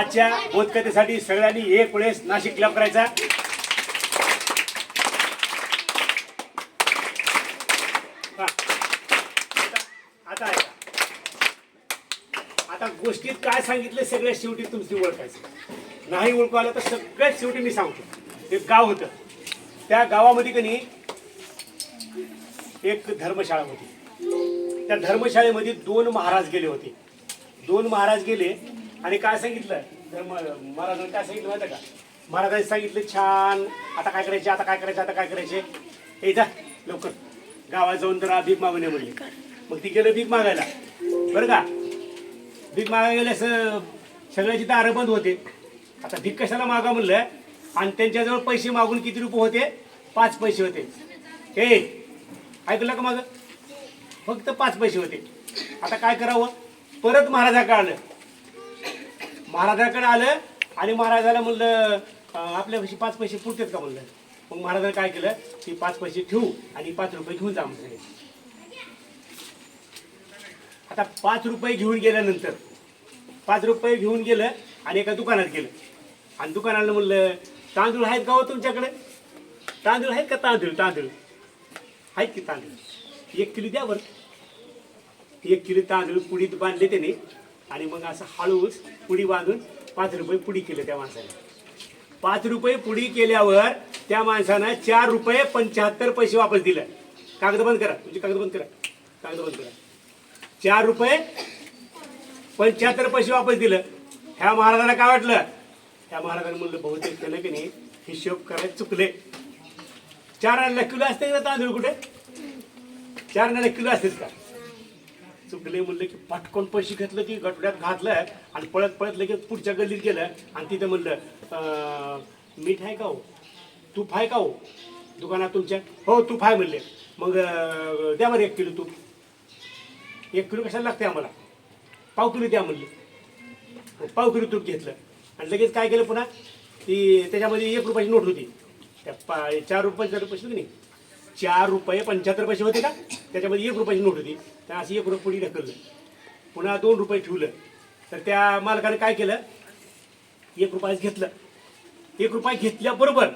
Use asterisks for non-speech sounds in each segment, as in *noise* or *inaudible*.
आजच्या बोधकथेसाठी सगळ्यांनी एक वेळेस नाशिक क्लब करायचा. आता- आता ऐका. आता गोष्टीत काय सांगितलं सगळ्या शेवटी तुमची ओळखायचं नाही ओळखू आलं तर सगळ्यात शेवटी मी सांगतो. एक गाव होतं. त्या गावामध्ये कनी एक धर्मशाळा होती. त्या धर्मशाळेमध्ये दोन महाराज गेले होते. दोन महाराज गेले. आणि काय सांगितलं? तर महाराजांनी काय सांगितलं माहिती का? महाराजांनी सांगितलं छान आता काय करायचे आता काय करायचे आता काय करायचे? हे जा लवकर. गावात जाऊन जरा भीक मागून म्हणले. मग ती गेलं भीक मागायला. बरं का? भीक मागायला गेल्यास असं सगळ्याची दारं बंद होते. आता भीक कशाला मागा म्हणलं? आणि त्यांच्याजवळ पैसे मागून किती रुपये होते? पाच पैसे होते. हे ऐकलं का मागं? फक्त पाच पैसे होते. आता काय करावं? परत महाराजा आलं. महाराजाकडे आलं आणि महाराजाला म्हणलं आपल्या आपल्यापाशी पाच पैसे पुरतात का म्हणलं? मग महाराजाने काय केलं? की पाच पैसे ठेवू आणि पाच रुपये घेऊन जा म्हणजे आता पाच रुपये घेऊन गेल्यानंतर पाच रुपये घेऊन गेलं आणि एका दुकानात गेलं. आणि दुकानाला म्हणलं तांदूळ आहेत का हो तुमच्याकडे? तांदूळ आहेत का तांदूळ? तांदूळ. आहेत की तांदूळ? एक किलो द्या बरं. एक किलो तांदूळ पुढीत बांधले त्याने. आणि मग असं हळूच पुडी बांधून पाच रुपये पुडी केलं त्या माणसाने. पाच रुपये पुडी केल्यावर त्या माणसानं चार रुपये पंच्याहत्तर पैसे वापस दिलं. कागद बंद करा. म्हणजे कागद बंद करा. कागद बंद करा. चार रुपये पंच्याहत्तर पैसे वापस दिलं. ह्या महाराजांना काय वाटलं? ह्या महाराजांनी म्हणलं बहुतेक त्यानं की नाही हिशोब करायला चुकले. चार आण्याला किलो असते का तांदूळ कुठे? चार आण्याला किलो असतेच का? चुकले म्हणलं की पटकन पैसे घेतलं की गटड्यात घातलं आणि पळत पळत लगेच पुढच्या गल्लीत गेलं आणि तिथं म्हणलं मीठ आहे का हो? तूप आहे का हो? दुकानात तुमच्या? हो तूप आहे म्हणले. मग द्या बरं एक किलो तूप. एक किलो कशाला लागते आम्हाला? पाव किलो द्या म्हणले. पाव किलो तूप घेतलं. आणि लगेच काय केलं पुन्हा? ती त्याच्यामध्ये एक रुपयाची नोट होती. त्या पा चार रुपये चार रुपयाची नाही? चार रुपये पंच्याहत्तर पैसे होते का त्याच्यामध्ये एक रुपयाची नोट होती. त्या अशी एक रुपये पुढे ढकललं. पुन्हा दोन रुपये ठेवलं. तर त्या मालकाने काय केलं? एक रुपयाच घेतलं. एक रुपये घेतल्याबरोबर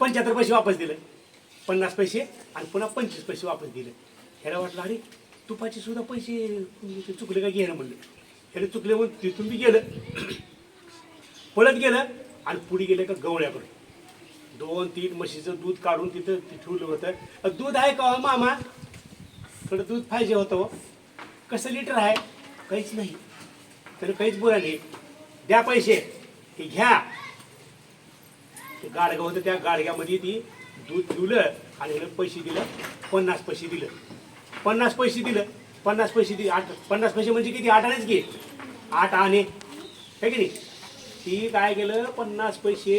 पंच्याहत्तर पैसे वापस दिलं. पन्नास पैसे आणि पुन्हा पंचवीस पैसे वापस दिले. ह्याला वाटलं अरे तुपाचे सुद्धा पैसे ते चुकले का घेणं म्हणलं? ह्याला चुकले म्हणून तिथून बी गेलं. *clears throat* पळत गेलं आणि पुढे गेलं का गवळ्याकडे दोन तीन म्हशीचं दूध काढून तिथं ते ठेवलं होतं. दूध आहे का हो, मामा? थोडं दूध पाहिजे होतं हो. कसं लिटर आहे? काहीच नाही. तर काहीच बोला नाही. द्या पैसे. हे घ्या. ते गाडगं होतं त्या गाडग्यामध्ये ती दूध पिवलं आणि पैसे दिलं. पन्नास पैसे दिलं. पन्नास पैसे दिलं. पन्नास पैसे दि आठ पन्नास पैसे म्हणजे किती? आठ आणेच घे आठ आणे. है की नाही? ती काय केलं? पन्नास पैसे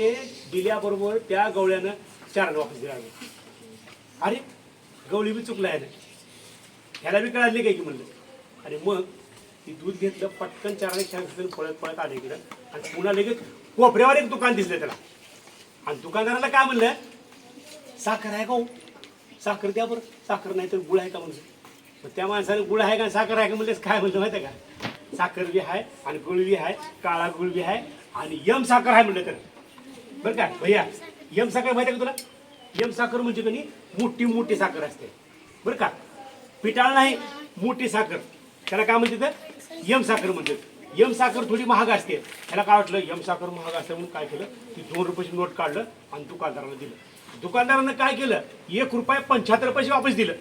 दिल्याबरोबर त्या गवळ्यानं चार वापस दिला. अरे गवळी बी चुकला आहे ना. ह्याला बी कळाले काय की म्हणलं? आणि मग ती दूध घेतलं पटकन चाराने छान पळत पळत आले इकडं. आणि पुन्हा लगेच कोपऱ्यावर एक दुकान दिसलं त्याला. आणि दुकानदाराला काय म्हणलं? साखर आहे का हो? साखर द्या बरं. साखर नाही तर गुळ आहे का म्हणलं? मग त्या माणसाने गुळ आहे का साखर आहे का म्हणलं? काय म्हणलं माहिती आहे का? साखर बी आहे आणि गुळ बी आहे काळा गुळ बी आहे. आणि यम साखर आहे म्हणलं तर. बरं का? भैया यम साखर माहिती आहे का तुला? यम साखर म्हणजे कधी मोठी मोठी साखर असते. बरं का? पिटाळ नाही मोठी साखर. त्याला काय म्हणते तर यम साखर म्हणतात. यम साखर थोडी महाग असते. त्याला काय वाटलं? यम साखर महाग असते म्हणून काय केलं? की दोन रुपयाची नोट काढलं आणि दुकानदाराला दिलं. दुकानदारानं काय केलं? एक रुपये पंच्याहत्तर पैसे वापस दिलं.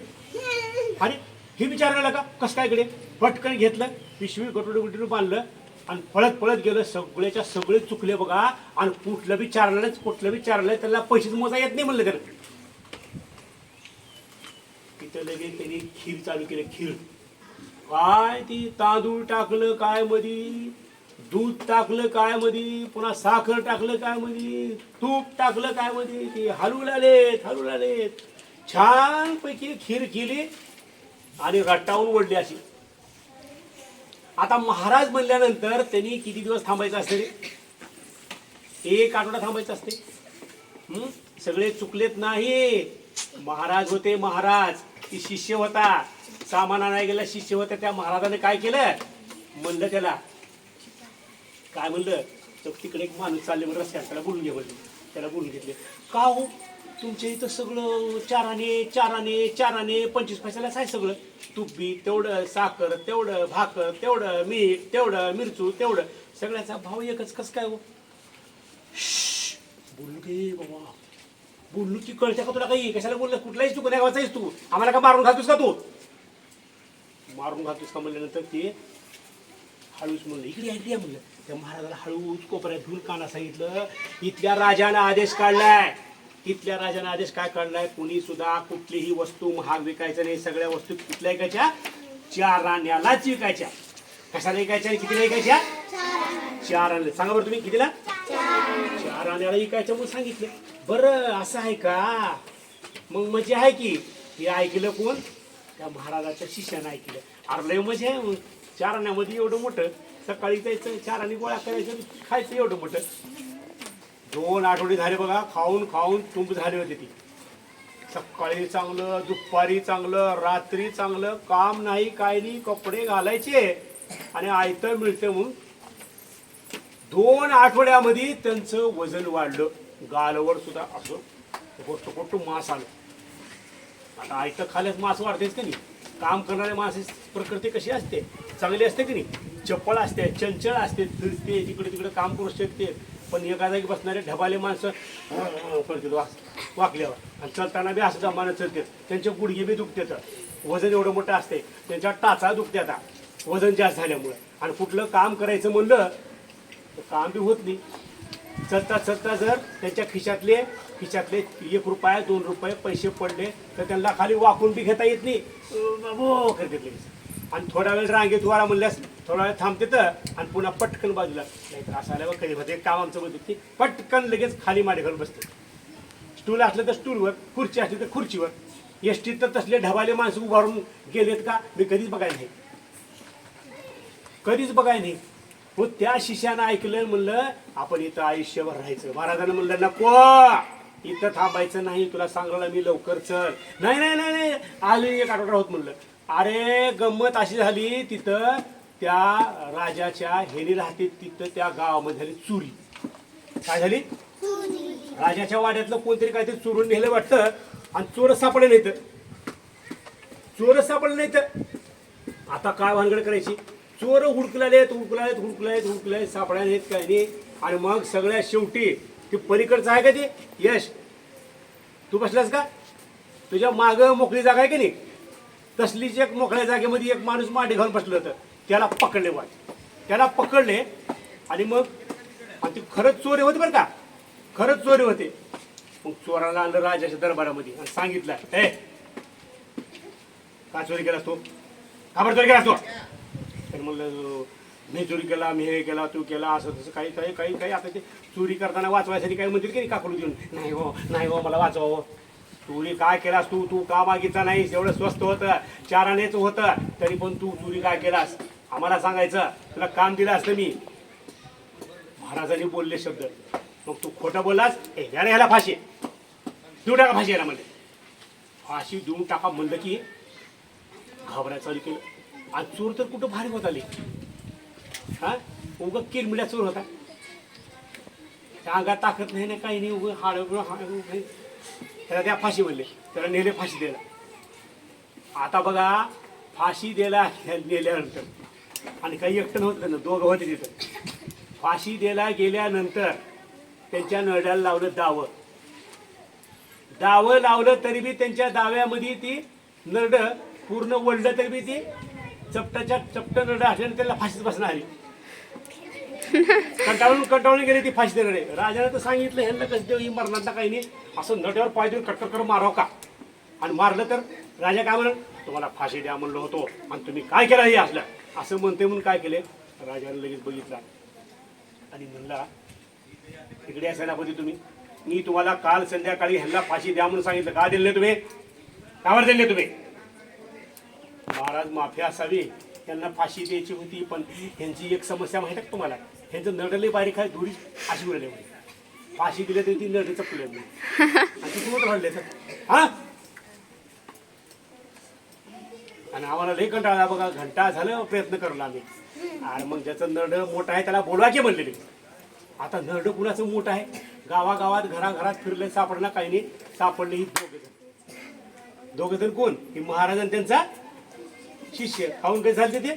आणि हे विचारलं का? कसं काय कडे पटकन घेतलं पिशवी गटुडे गुटुडे बांधलं आणि पळत पळत गेलं सगळ्याच्या सगळे चुकले बघा. आणि कुठलं बी चारलं कुठलं बी चारलंय त्याला पैसेच मोजा येत नाही म्हणलं त्यानं. तिथं लगेच त्यांनी खीर चालू केलं खीर. काय ती तांदूळ टाकलं काय मधी? दूध टाकलं काय मधी? पुन्हा साखर टाकलं काय मधी? तूप टाकलं काय मधी? ते हलवू लागलेत हलवू लागलेत छानपैकी खीर केली आणि रट्टावून ओढली अशी. आता महाराज म्हणल्यानंतर त्यांनी किती दिवस थांबायचं असते रे? एक आठवडा थांबायचं असते. सगळे चुकलेत नाही. महाराज होते महाराज. ती शिष्य होता. सामान आणायला गेला शिष्य होता. त्या महाराजाने काय केलं? म्हणलं त्याला काय म्हणलं? तर तिकडे एक माणूस चालले म्हणून रस्त्यात त्याला बोलून घे म्हणले. त्याला बोलून घेतले. का हो? तुमच्या इथं सगळं चाराने चाराने चाराने पंचवीस पैशालाच आहे सगळं. तूप बी तेवढं साखर तेवढं भाकर तेवढं मीठ तेवढं मिरचू तेवढं. सगळ्याचा भाव एकच कस काय हो? बोलू दे बाबा. बोलू की कळते का तुला काही? कशाला बोललं? कुठलाही तू कोण्या गावाचा तू. आम्हाला का मारून घालतोस का तू? मारून घालतोस का म्हणल्यानंतर ते हळूच म्हणलं इकडे ऐकली म्हणलं. त्या महाराजाला हळूच कोपऱ्यात घेऊन काना सांगितलं इथल्या राजानं आदेश काढलाय. तिथल्या राजाने आदेश काय काढलाय? कुणी सुद्धा कुठलीही वस्तू महाग विकायचं नाही सगळ्या वस्तू कुठल्या विकायच्या? चार राण्यालाच विकायच्या. कशाला विकायच्या आणि कितीला विकायच्या? चार राण्याला. सांगा बरं तुम्ही कितीला? चार राण्याला विकायच्या म्हणून सांगितलं. बरं असं आहे का? मग म्हणजे आहे की? हे ऐकलं कोण? त्या महाराजाच्या शिष्यानं ऐकलं. अरे म्हणजे आहे चार राण्यामध्ये एवढं मोठं. सकाळी जायचं चार आणि गोळा करायचं खायचं एवढं मोठं. दोन आठवडे झाले बघा खाऊन खाऊन तुंब झाले होते ती. सकाळी चांगलं दुपारी चांगलं रात्री चांगलं काम नाही काय नाही कपडे घालायचे आणि आयतं मिळतं म्हणून. दोन आठवड्यामध्ये त्यांचं वजन वाढलं. गालवर सुद्धा असं गोष्ट गोष्ट मांस आलं. आता आयतं खाल्यास मांस वाढतेच की नाही? काम करणारे माणसाची प्रकृती कशी असते? चांगली असते की नाही? चप्पल असते चंचल असते फिरते तिकडे तिकडे काम करू शकते. पण एका जागी बसणारे ढबाले माणसं अं, अं करतात वाक वाकल्यावर. आणि चलताना बी असं जमानं चलते. त्यांचे गुडघे बी दुखतात. वजन एवढं मोठं असते. त्यांच्या टाचा दुखते आता. वजन जास्त झाल्यामुळं. आणि कुठलं काम करायचं म्हणलं तर काम बी होत नाही. चलता चलता जर त्यांच्या खिशातले खिशातले एक रुपया दोन रुपये पैसे पडले तर त्यांना खाली वाकून बी घेता येत नाही. अं, बाबो करतात लगेच. आणि थोडा वेळ रांगेत वारा म्हणल्यास थोडा वेळ थांबते तर आणि पुन्हा पटकन बाजूला. नाहीतर असं आल्यावर कधी होते काम आमचं म्हणते की पटकन लगेच खाली माडे घालून बसते. स्टूल असलं तर स्टूलवर खुर्ची असली तर खुर्चीवर. एस टीत तर तसले ढबाले माणसं उभारून गेलेत का? मी कधीच बघायला नाही. कधीच बघाय नाही. हो त्या शिष्यानं ऐकलं म्हणलं आपण इथं आयुष्यभर राहायचं. महाराजांना म्हणलं नको. इथं थांबायचं नाही. तुला सांगलं मी लवकर चल. नाही नाही नाही नाही. एक आठवडा होत म्हणलं. अरे गंमत अशी झाली तिथं त्या राजाच्या हेली राहते तिथं त्या गावामध्ये झाली चोरी. काय झाली? राजाच्या वाड्यातलं कोणतरी काहीतरी चोरून नेलं वाटतं आणि चोर सापडले तर चोर सापडले तर आता काय भानगड करायची? चोर हुडकलायत हुडकलायत हुडकलायत हुडकलायत सापडायला नाहीत काय नाही. आणि मग सगळ्या शेवटी ते पलीकडचं आहे का ते? यश तू बसलास का? तुझ्या माग मोकळी जागा आहे की नाही? तसलीच एक मोकळ्या जागेमध्ये एक माणूस मांडी घालून बसलं होतं. त्याला पकडले वाट. त्याला पकडले आणि मग आणि ते खरंच चोरी होते बरं का? खरंच चोरी होते. मग चोराला आणलं राजाच्या दरबारामध्ये आणि सांगितलं हे का चोरी केला असतो का चोरी केला तो? तर म्हणलं मी चोरी केला मी हे केला तू केला असं तसं काही काही काही काही आता ते चोरी करताना वाचवायसाठी काही म्हणतील की नाही काकडू देऊन नाही हो नाही हो मला वाचवावं. चोरी काय केलास तू? तू का मागितला नाहीस. एवढं स्वस्त होतं. चारानेच होतं. तरी पण तू चोरी काय केलास? आम्हाला सांगायचं. तुला काम दिलं असतं मी. महाराजांनी बोलले शब्द. मग तू खोटं बोललास? ए याला ह्याला फाशी. देऊ टाका फाशी याला म्हणले. फाशी देऊन टाका म्हणलं की घाबरायला चालू केलं. आणि चोर तर कुठं भारी होत आली? हा? उगं किरमिड्या चोर होता. त्या अंगात ताकद नाही ना काही नाही. उगं हाड नाही. त्याला त्या फाशी म्हणले. त्याला नेले फाशी द्यायला. आता बघा फाशी द्यायला *laughs* नेल्यानंतर. आणि काही एकटं नव्हतं ना दोघं होते तिथं. फाशी द्यायला गेल्यानंतर त्यांच्या नड्याला लावलं दावं. दावं लावलं तरी बी त्यांच्या दाव्यामध्ये ती नरड पूर्ण वळलं तरी बी ती चपटाच्या चपट नरड असल्याने त्याला फाशीच बसणार आली. कंटाळून कंटाळून गेली ती फाशी देणारे राजाने तर सांगितलं ह्यांना कसं देऊ? ही मरणाचा काही नाही. असं नट्यावर पाय देऊन कटकट करून माराव का? आणि मारलं तर राजा काय म्हणून तुम्हाला फाशी द्या म्हणलो होतो. आणि तुम्ही काय केलं हे असलं? असं म्हणते म्हणून काय केले? राजाने लगेच बघितला. आणि म्हणला इकडे सेनापती तुम्ही. मी तुम्हाला काल संध्याकाळी ह्यांना फाशी द्या म्हणून सांगितलं. का दिले तुम्ही? कावर दिले तुम्ही? महाराज माफी असावी. त्यांना फाशी द्यायची होती पण ह्यांची एक समस्या माहिती आहे का तुम्हाला? ह्यांचं नडले बारीक आहे दुरी अशी उरले फाशी दिले तरी ती नडे चपले आणि ती कुठं तर? हा? आणि आम्हाला लई कंटाळा बघा घंटा झालं प्रयत्न करला आम्ही. आणि मग ज्याचं नड मोठं आहे त्याला बोलवायचे म्हणलेले. आता नड कुणाचं मोठं आहे? गावागावात घराघरात फिरले सापडणार काही नाही. सापडले ही दोघे जण. दोघे जण कोण? ही महाराजांनी त्यांचा शिष्य. खाऊन कसे झाले ते?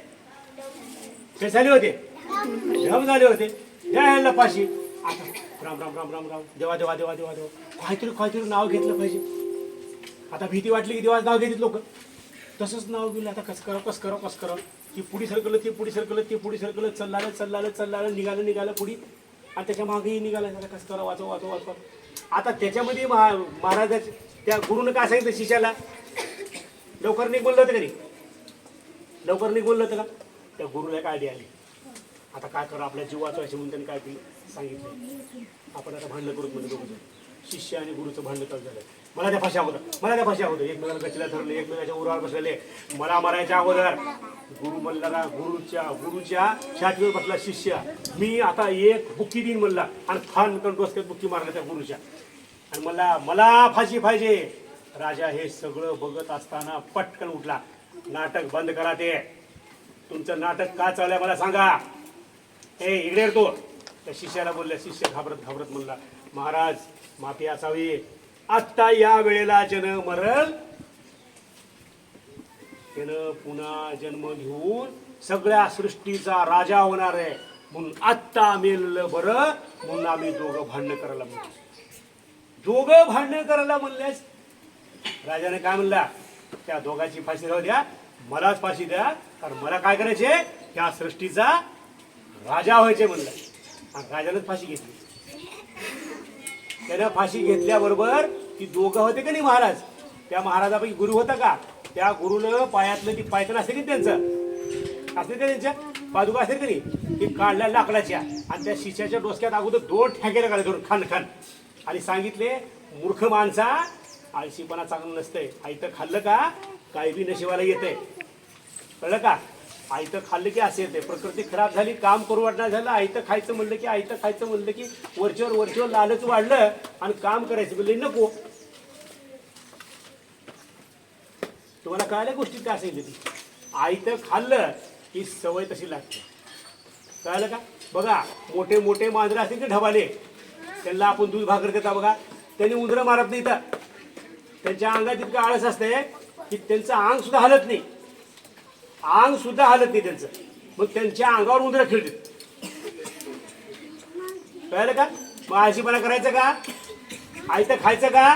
कसे झाले होते? धम झाले होते. द्या ह्याला पाशी आता राम राम राम राम राम. देवा देवा देवा देवा देवा. काहीतरी काहीतरी नाव घेतलं पाहिजे. आता भीती वाटली की देवा नाव घेतली लोक. तसंच नाव गेलं आता कस करा कस करा कस करा ती पुढी सरकलं ते पुढी सरकलं ते पुढी सरकलं चल्लालं चल्लालं चल्लालं निघालं निघालं पुढी. आणि त्याच्या मागेही निघालं आता कस करा वाचव वाचव वाचव. आता त्याच्यामध्ये महा महाराजाचे त्या गुरुनं काय सांगितलं शिष्याला? लवकर निघ बोललं होतं का लवकर निघ बोललं होतं का? त्या गुरुला काय आली. आता काय करू आपल्या जीव वाचवायचे म्हणून त्यांनी काय केलं सांगितलं. आपण आता भांडणं करू म्हणजे बघू शिष्य आणि गुरुचं भांडण चालू झालं मला त्या फाशी अगोदर मला त्या फाशी अगोदर. एकमेकाला गचल्या धरले एकमेकाच्या उरावर बसलेले. मला मारायच्या अगोदर. गुरु म्हणला ना गुरुच्या गुरुच्या छातीवर बसला शिष्य. मी आता एक बुक्की देईन म्हणला. आणि खान कण डोसक्यात बुक्की मारला त्या गुरुच्या. आणि मला मला फाशी पाहिजे. राजा हे सगळं बघत असताना पटकन उठला. नाटक बंद करा ते. तुमचं नाटक का चालू आहे मला सांगा. ए इकडे येतो त्या शिष्याला बोलल्या शिष्य घाबरत घाबरत म्हणला महाराज माफी असावी. आत्ता या वेळेला जन मरल त्यानं पुन्हा जन्म घेऊन सगळ्या सृष्टीचा राजा होणार आहे. म्हणून आत्ता मेललं बरं म्हणून आम्ही दोघं भांडणं करायला म्हणलो दोघं भांडणं करायला म्हणल्यास राजाने काय म्हणला? त्या दोघांची फाशी राहू द्या मलाच फाशी द्या कारण मला काय करायचे त्या सृष्टीचा राजा व्हायचे म्हणलं. आणि फाशी घेतली. त्यानं फाशी घेतल्याबरोबर ती दोघं होते का नाही महाराज? त्या महाराजापैकी गुरु होता का? त्या गुरुनं पायातलं ती पायतन असते की त्यांचं? असते का त्यांच्या? पादुका असते की नाही? ती काढल्या लाकडाच्या आणि त्या शिष्याच्या डोसक्यात अगोदर दोन ठॅके काढले धरून खान खान आणि सांगितले मूर्ख माणसा आळशीपणा चांगलं नसतंय. आयतं खाल्लं का? काही बी नशिबाला येतंय. कळलं का? आयतं खाल्लं की असे येते. प्रकृती खराब झाली काम करू वाटणार झालं आयतं खायचं म्हणलं की आयतं खायचं म्हणलं की वरच्यावर वरच्यावर लालच वाढलं आणि काम करायचं. म्हणले नको. तुम्हाला कळाल्या गोष्टीत काय असेल ती आयतं खाल्लं की सवय तशी लागते. कळलं का? बघा मोठे मोठे मांजरं असतील की ढबाले. त्यांना आपण दूध भाकर देता बघा. त्यांनी उंदरं मारत नाही तर त्यांच्या अंगात इतकं आळस असते की त्यांचं अंग सुद्धा हलत नाही. अंग सुद्धा हलत नाही त्यांचं. मग त्यांच्या अंगावर उंदरं खेळतात कळलं का? मग आळशीपणा करायचं का? आयतं खायचं का?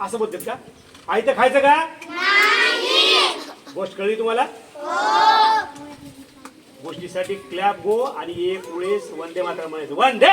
असं बोलतात का? आयतं खायचं का? गोष्ट कळली तुम्हाला? गोष्टीसाठी क्लॅप गो आणि एक वेळेस वंदे मात्र म्हणायचं. वंदे!